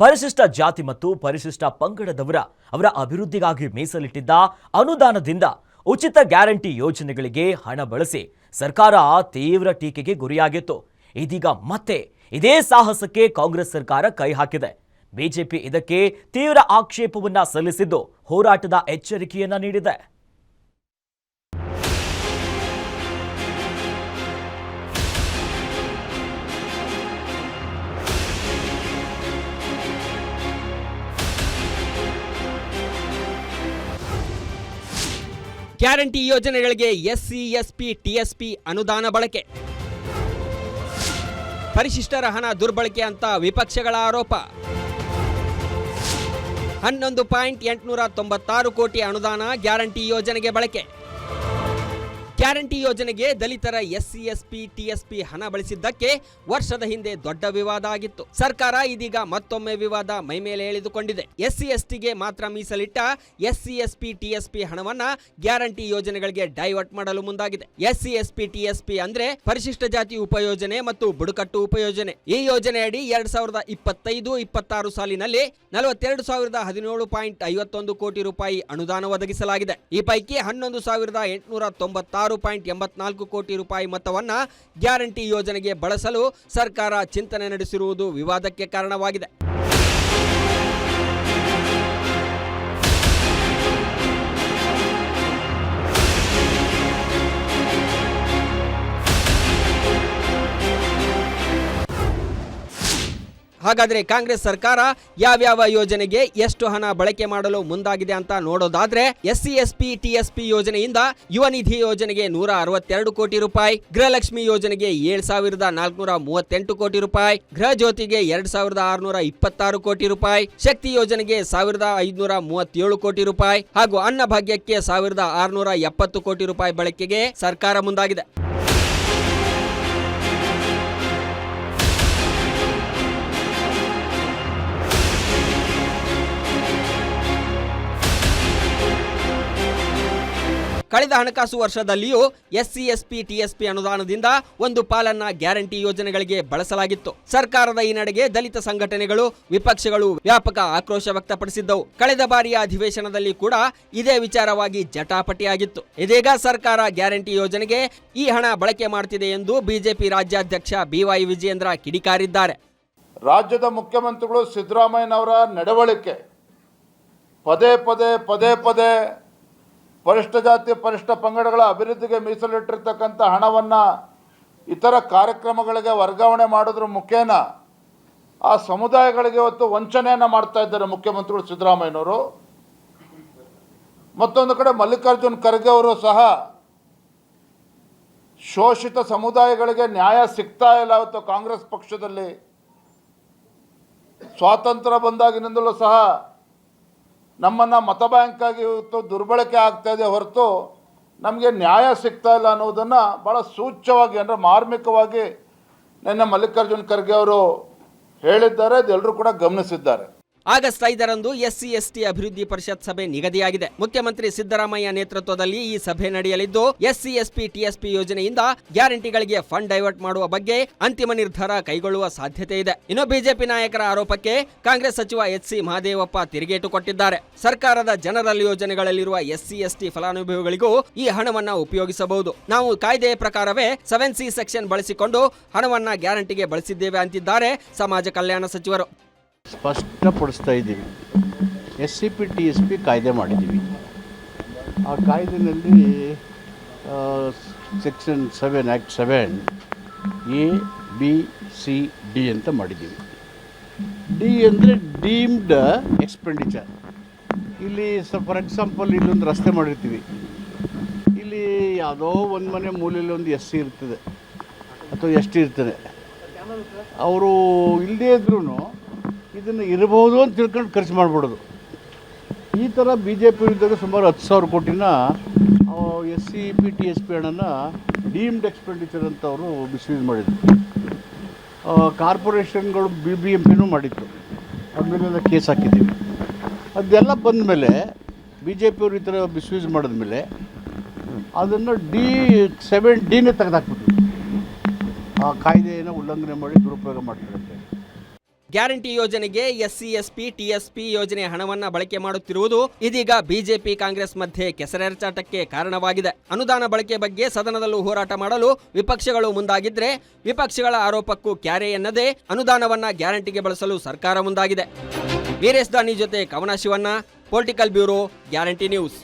ಪರಿಶಿಷ್ಟ ಜಾತಿ ಮತ್ತು ಪರಿಶಿಷ್ಟ ಪಂಗಡದವರ ಅವರ ಅಭಿವೃದ್ಧಿಗಾಗಿ ಮೀಸಲಿಟ್ಟಿದ್ದ ಅನುದಾನದಿಂದ ಉಚಿತ ಗ್ಯಾರಂಟಿ ಯೋಜನೆಗಳಿಗೆ ಹಣ ಬಳಸಿ ಸರ್ಕಾರ ತೀವ್ರ ಟೀಕೆಗೆ ಗುರಿಯಾಗಿತ್ತು. ಇದೀಗ ಮತ್ತೆ ಇದೇ ಸಾಹಸಕ್ಕೆ ಕಾಂಗ್ರೆಸ್ ಸರ್ಕಾರ ಕೈ ಹಾಕಿದೆ. ಬಿಜೆಪಿ ಇದಕ್ಕೆ ತೀವ್ರ ಆಕ್ಷೇಪವನ್ನ ಸಲ್ಲಿಸಿದ್ದು ಹೋರಾಟದ ಎಚ್ಚರಿಕೆಯನ್ನ ನೀಡಿದೆ. ಗ್ಯಾರಂಟಿ ಯೋಜನೆಗಳಿಗೆ ಎಸ್ಸಿ, ಎಸ್ಪಿ, ಟಿಎಸ್ಪಿ ಅನುದಾನ ಬಳಕೆ. ಪರಿಶಿಷ್ಟರ ಹಣ ದುರ್ಬಳಕೆ ಅಂತ ವಿಪಕ್ಷಗಳ ಆರೋಪ. ಹನ್ನೊಂದು ಪಾಯಿಂಟ್ ಎಂಟುನೂರ ತೊಂಬತ್ತಾರು ಕೋಟಿ ಅನುದಾನ ಗ್ಯಾರಂಟಿ ಯೋಜನೆಗೆ ಬಳಕೆ. ಗ್ಯಾರಂಟಿ ಯೋಜನೆಗೆ ದಲಿತರ ಎಸ್ಸಿ, ಎಸ್ಪಿ ಟಿಎಸ್ಪಿ ಹಣ ಬಳಸಿದ್ದಕ್ಕೆ ವರ್ಷದ ಹಿಂದೆ ದೊಡ್ಡ ವಿವಾದ ಆಗಿತ್ತು. ಸರ್ಕಾರ ಇದೀಗ ಮತ್ತೊಮ್ಮೆ ವಿವಾದ ಮೈಮೇಲೆ ಎಳೆದುಕೊಂಡಿದೆ. ಎಸ್ಸಿ, ಎಸ್ಟಿಗೆ ಮಾತ್ರ ಮೀಸಲಿಟ್ಟ ಎಸ್ಸಿ, ಎಸ್ಪಿ ಟಿಎಸ್ಪಿ ಹಣವನ್ನ ಗ್ಯಾರಂಟಿ ಯೋಜನೆಗಳಿಗೆ ಡೈವರ್ಟ್ ಮಾಡಲು ಮುಂದಾಗಿದೆ. ಎಸ್ಸಿ, ಎಸ್ಪಿ ಟಿಎಸ್ಪಿ ಅಂದ್ರೆ ಪರಿಶಿಷ್ಟ ಜಾತಿ ಉಪಯೋಜನೆ ಮತ್ತು ಬುಡಕಟ್ಟು ಉಪಯೋಜನೆ. ಈ ಯೋಜನೆಯಡಿ ಎರಡ್ ಸಾವಿರದ ಇಪ್ಪತ್ತೈದು, ಇಪ್ಪತ್ತಾರು ಸಾಲಿನಲ್ಲಿ ನಲವತ್ತೆರಡು ಸಾವಿರದ ಹದಿನೇಳು ಪಾಯಿಂಟ್ ಐವತ್ತೊಂದು ಕೋಟಿ ರೂಪಾಯಿ ಅನುದಾನ ಒದಗಿಸಲಾಗಿದೆ. ಈ ಪೈಕಿ ಹನ್ನೊಂದು ಸಾವಿರದ ಎಂಟುನೂರ ತೊಂಬತ್ತಾರು ಪಾಯಿಂಟ್ ಎಂಬತ್ನಾಲ್ಕು ಕೋಟಿ ರೂಪಾಯಿ ಮೊತ್ತವನ್ನು ಗ್ಯಾರಂಟಿ ಯೋಜನೆಗೆ ಬಳಸಲು ಸರ್ಕಾರ ಚಿಂತನೆ ನಡೆಸಿರುವುದು ವಿವಾದಕ್ಕೆ ಕಾರಣವಾಗಿದೆ. ಹಾಗಾದ್ರೆ ಕಾಂಗ್ರೆಸ್ ಸರ್ಕಾರ ಯಾವ್ಯಾವ ಯೋಜನೆಗೆ ಎಷ್ಟು ಹಣ ಬಳಕೆ ಮಾಡಲು ಮುಂದಾಗಿದೆ ಅಂತ ನೋಡೋದಾದ್ರೆ ಎಸ್ಸಿ ಎಸ್ಪಿ ಟಿಎಸ್ಪಿ ಯೋಜನೆಯಿಂದ ಯುವ ನಿಧಿ ಯೋಜನೆಗೆ ನೂರ ಅರವತ್ತೆರಡು ಕೋಟಿ ರೂಪಾಯಿ, ಗೃಹಲಕ್ಷ್ಮಿ ಯೋಜನೆಗೆ ಏಳ್ ಸಾವಿರದ ನಾಲ್ಕುನೂರ ಮೂವತ್ತೆಂಟು ಕೋಟಿ ರೂಪಾಯಿ, ಗೃಹ ಜ್ಯೋತಿಗೆ ಎರಡ್ ಸಾವಿರದ ಆರುನೂರ ಇಪ್ಪತ್ತಾರು ಕೋಟಿ ರೂಪಾಯಿ, ಶಕ್ತಿ ಯೋಜನೆಗೆ ಸಾವಿರದ ಐದುನೂರ ಮೂವತ್ತೇಳು ಕೋಟಿ ರೂಪಾಯಿ ಹಾಗೂ ಅನ್ನಭಾಗ್ಯಕ್ಕೆ ಸಾವಿರದ ಆರುನೂರ ಎಪ್ಪತ್ತು ಕೋಟಿ ರೂಪಾಯಿ ಬಳಕೆಗೆ ಸರ್ಕಾರ ಮುಂದಾಗಿದೆ. ಕಳೆದ ಹಣಕಾಸು ವರ್ಷದಲ್ಲಿಯೂ ಎಸ್ಸಿ ಎಸ್ಪಿ ಟಿಎಸ್ಪಿ ಅನುದಾನದಿಂದ ಒಂದು ಪಾಲನ್ನ ಗ್ಯಾರಂಟಿ ಯೋಜನೆಗಳಿಗೆ ಬಳಸಲಾಗಿತ್ತು. ಸರ್ಕಾರದ ಈ ನಡೆಗೆ ದಲಿತ ಸಂಘಟನೆಗಳು, ವಿಪಕ್ಷಗಳು ವ್ಯಾಪಕ ಆಕ್ರೋಶ ವ್ಯಕ್ತಪಡಿಸಿದ್ದವು. ಕಳೆದ ಬಾರಿಯ ಅಧಿವೇಶನದಲ್ಲಿ ಕೂಡ ಇದೇ ವಿಚಾರವಾಗಿ ಜಟಾಪಟಿಯಾಗಿತ್ತು. ಇದೀಗ ಸರ್ಕಾರ ಗ್ಯಾರಂಟಿ ಯೋಜನೆಗೆ ಈ ಹಣ ಬಳಕೆ ಮಾಡುತ್ತಿದೆ ಎಂದು ಬಿಜೆಪಿ ರಾಜ್ಯಾಧ್ಯಕ್ಷ ಬಿವೈ ವಿಜಯೇಂದ್ರ ಕಿಡಿಕಾರಿದ್ದಾರೆ. ರಾಜ್ಯದ ಮುಖ್ಯಮಂತ್ರಿಗಳು ಸಿದ್ದರಾಮಯ್ಯನವರ ನಡವಳಿಕೆ ಪದೇ ಪದೇ ಪದೇ ಪದೇ ಪರಿಷ್ಠ ಜಾತಿ ಪರಿಷ್ಠ ಪಂಗಡಗಳ ಅಭಿವೃದ್ಧಿಗೆ ಮೀಸಲಿಟ್ಟಿರ್ತಕ್ಕಂಥ ಹಣವನ್ನು ಇತರ ಕಾರ್ಯಕ್ರಮಗಳಿಗೆ ವರ್ಗಾವಣೆ ಮಾಡೋದ್ರ ಮುಖೇನ ಆ ಸಮುದಾಯಗಳಿಗೆ ಇವತ್ತು ವಂಚನೆಯನ್ನು ಮಾಡ್ತಾ ಇದ್ದಾರೆ ಮುಖ್ಯಮಂತ್ರಿಗಳು ಸಿದ್ದರಾಮಯ್ಯನವರು. ಮತ್ತೊಂದು ಕಡೆ ಮಲ್ಲಿಕಾರ್ಜುನ್ ಖರ್ಗೆ ಅವರು ಸಹ ಶೋಷಿತ ಸಮುದಾಯಗಳಿಗೆ ನ್ಯಾಯ ಸಿಗ್ತಾ ಇಲ್ಲ ಇವತ್ತು ಕಾಂಗ್ರೆಸ್ ಪಕ್ಷದಲ್ಲಿ. ಸ್ವಾತಂತ್ರ್ಯ ಬಂದಾಗಿನಿಂದಲೂ ಸಹ ನಮ್ಮನ್ನು ಮತ ಬ್ಯಾಂಕ್ ಆಗಿ ಇವತ್ತು ದುರ್ಬಳಕೆ ಆಗ್ತಾ ಇದೆ ಹೊರತು ನಮಗೆ ನ್ಯಾಯ ಸಿಗ್ತಾ ಇಲ್ಲ ಅನ್ನೋದನ್ನು ಭಾಳ ಸೂಚ್ಯವಾಗಿ ಅಂದರೆ ಮಾರ್ಮಿಕವಾಗಿ ನಿನ್ನೆ ಮಲ್ಲಿಕಾರ್ಜುನ್ ಖರ್ಗೆ ಅವರು ಹೇಳಿದ್ದಾರೆ ಅದೆಲ್ಲರೂ ಕೂಡ ಗಮನಿಸಿದ್ದಾರೆ. ಆಗಸ್ಟ್ ಐದರಂದು ಎಸ್ಸಿ, ಎಸ್ಟಿ ಅಭಿವೃದ್ಧಿ ಪರಿಷತ್ ಸಭೆ ನಿಗದಿಯಾಗಿದೆ. ಮುಖ್ಯಮಂತ್ರಿ ಸಿದ್ದರಾಮಯ್ಯ ನೇತೃತ್ವದಲ್ಲಿ ಈ ಸಭೆ ನಡೆಯಲಿದ್ದು, ಎಸ್ಸಿ ಎಸ್ಪಿ ಟಿಎಸ್ಪಿ ಯೋಜನೆಯಿಂದ ಗ್ಯಾರಂಟಿಗಳಿಗೆ ಫಂಡ್ ಡೈವರ್ಟ್ ಮಾಡುವ ಬಗ್ಗೆ ಅಂತಿಮ ನಿರ್ಧಾರ ಕೈಗೊಳ್ಳುವ ಸಾಧ್ಯತೆ ಇದೆ. ಇನ್ನು ಬಿಜೆಪಿ ನಾಯಕರ ಆರೋಪಕ್ಕೆ ಕಾಂಗ್ರೆಸ್ ಸಚಿವ ಎಚ್ ಸಿ ಮಹಾದೇವಪ್ಪ ತಿರುಗೇಟು ಕೊಟ್ಟಿದ್ದಾರೆ. ಸರ್ಕಾರದ ಜನರಲ್ ಯೋಜನೆಗಳಲ್ಲಿರುವ ಎಸ್ಸಿ, ಎಸ್ಟಿ ಫಲಾನುಭವಿಗಳಿಗೂ ಈ ಹಣವನ್ನು ಉಪಯೋಗಿಸಬಹುದು. ನಾವು ಕಾಯ್ದೆಯ ಪ್ರಕಾರವೇ ಸೆವೆನ್ ಸಿ ಸೆಕ್ಷನ್ ಬಳಸಿಕೊಂಡು ಹಣವನ್ನು ಗ್ಯಾರಂಟಿಗೆ ಬಳಸಿದ್ದೇವೆ ಅಂತಿದ್ದಾರೆ ಸಮಾಜ ಕಲ್ಯಾಣ ಸಚಿವರು. ಸ್ಪಷ್ಟಪಡಿಸ್ತಾ ಇದ್ದೀವಿ. S C P T S P ಕಾಯ್ದೆ ಮಾಡಿದ್ದೀವಿ. ಆ ಕಾಯ್ದೆನಲ್ಲಿ section seven act seven A B C D ಅಂತ ಮಾಡಿದ್ದೀವಿ. ಡಿ ಅಂದರೆ ಡೀಮ್ಡ್ ಎಕ್ಸ್ಪೆಂಡಿಚರ್ ಇಲ್ಲಿ ಸ ಫಾರ್ ಎಕ್ಸಾಂಪಲ್ ಇಲ್ಲೊಂದು ರಸ್ತೆ ಮಾಡಿರ್ತೀವಿ. ಇಲ್ಲಿ ಯಾವುದೋ ಒಂದು ಮನೆ ಮೂಲೆಯಲ್ಲಿ ಒಂದು ಎಸ್ ಸಿ ಇರ್ತದೆ. ಅಥವಾ ಎಸ್ ಇರ್ತದೆ. ಅವರು ಇಲ್ಲದೇ ಇದ್ರೂ ಇದನ್ನು ಇರಬಹುದು ಅಂತ ತಿಳ್ಕೊಂಡು ಖರ್ಚು ಮಾಡಿಬಿಡೋದು. ಈ ಥರ ಬಿ ಜೆ ಪಿ ಇದ್ದಾಗ ಸುಮಾರು ಹತ್ತು ಸಾವಿರ ಕೋಟಿನ S C P T S P ಹಣನ ಡೀಮ್ಡ್ ಎಕ್ಸ್ಪೆಂಡಿಚರ್ ಅಂತ ಅವರು ಮಿಸ್ಯೂಸ್ ಮಾಡಿದ್ರು. ಕಾರ್ಪೊರೇಷನ್ಗಳು ಬಿ ಬಿ ಎಂ ಪಿನೂ ಮಾಡಿತ್ತು. ಅದ್ಮೇಲೆ ಕೇಸ್ ಹಾಕಿದ್ದೀವಿ. ಅದೆಲ್ಲ ಬಂದ ಮೇಲೆ ಬಿ ಜೆ ಪಿಯವರು ಈ ಥರ ಮಿಸ್ಯೂಸ್ ಮಾಡಿದ್ಮೇಲೆ ಅದನ್ನು ಡಿ ಸೆವೆನ್ ಡಿನೇ ತೆಗೆದಾಕ್ಬಿಟ್ಟು ಆ ಕಾಯ್ದೆಯನ್ನು ಉಲ್ಲಂಘನೆ ಮಾಡಿ ದುರುಪಯೋಗ ಮಾಡ್ತಾರೆ ಗ್ಯಾರಂಟಿ ಯೋಜನೆಗೆ ಎಸ್ಸಿ, ಎಸ್ಪಿ, ಟಿಎಸ್ಪಿ ಯೋಜನೆ ಹಣವನ್ನ ಬಳಕೆ ಮಾಡುತ್ತಿರುವುದು ಇದೀಗ ಬಿಜೆಪಿ ಕಾಂಗ್ರೆಸ್ ಮಧ್ಯೆ ಕೆಸರೆರಚಾಟಕ್ಕೆ ಕಾರಣವಾಗಿದೆ. ಅನುದಾನ ಬಳಕೆ ಬಗ್ಗೆ ಸದನದಲ್ಲೂ ಹೋರಾಟ ಮಾಡಲು ವಿಪಕ್ಷಗಳು ಮುಂದಾಗಿದ್ರೆ ವಿಪಕ್ಷಗಳ ಆರೋಪಕ್ಕೂ ಕ್ಯಾರೆ ಎನ್ನದೆ ಅನುದಾನವನ್ನ ಗ್ಯಾರಂಟಿಗೆ ಬಳಸಲು ಸರ್ಕಾರ ಮುಂದಾಗಿದೆ. ವೀರೇಶ್ ದಾನಿ ಜೊತೆ Kavana Shivanna, political bureau, guarantee news.